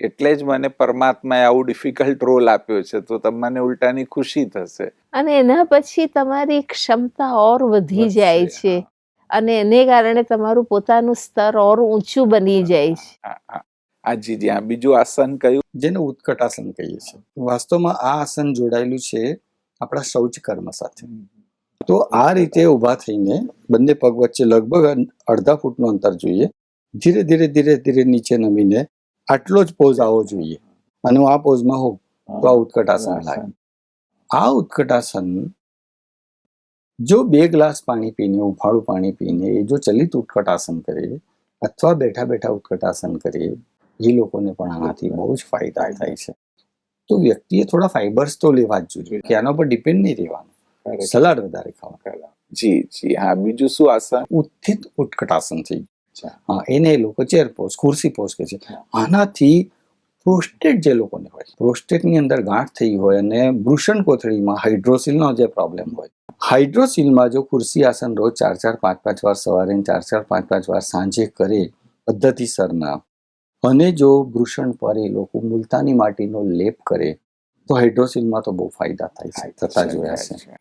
એટલે જ મને પરમાત્માએ આવું ડિફિકલ્ટ રોલ આપ્યો છે તો તમને ઉલટાની ખુશી થશે. અને એના પછી તમારી ક્ષમતા ઓર વધી જાય છે. અને એને કારણે તમારું પોતાનું સ્તર ઓર ઊંચું બની જાય છે. હાજી જી હા બીજું આસન કયું? જેને ઉત્કટ આસન કહીએ છીએ. વાસ્તવમાં આ આસન જોડાયેલું છે આપણા શૌચ કર્મ સાથે તો આ રીતે ઊભા થઈને બંને પગ વચ્ચે લગભગ અડધા ફૂટનું અંતર જોઈએ. ધીરે ધીરે ધીરે ધીરે નીચે નમીને આટલો જ પોઝ આવવો જોઈએ. અને હું આ પોઝમાં હોઉં તો આ ઉત્કટાસન લાગે. આ ઉત્કટાસન જો બે ગ્લાસ પાણી પીને ઉફાળું પાણી પીને એ જો ચલિત ઉત્કટાસન કરે અથવા બેઠા બેઠા ઉત્કટાસન કરે એ લોકોને પણ આનાથી બહુ જ ફાયદા થાય છે. તો વ્યક્તિએ થોડા ફાઈબર્સ તો લેવા જ જોઈએ કે આના પર ડિપેન્ડ નહીં રહેવાનું. સલાડ વધારે ખાવા જી જી. હા બીજું શું આસન? ઉત્થિત ઉત્કટાસન થઈ. એને લોકો ચેર પોઝ ખુરશી પોઝ કે છે. આનાથી પ્રોસ્ટેટ જે લોકોને હોય પ્રોસ્ટેટની અંદર ગાંઠ થઈ હોય અને વૃષણ કોથળીમાં હાઇડ્રોસિલનો જે પ્રોબ્લેમ હોય હાઇડ્રોસિલમાં જો ખુરશી આસન રોજ ચાર ચાર, પાંચ પાંચ વાર સવારે ચાર ચાર, પાંચ પાંચ વાર સાંજે કરે પદ્ધતિસરના અને જો વૃષણ પર એ લોકો મુલતાની માટીનો લેપ કરે, તો હાઇડ્રોસિલમાં તો બહુ ફાયદા થાય થતા જોયા છે.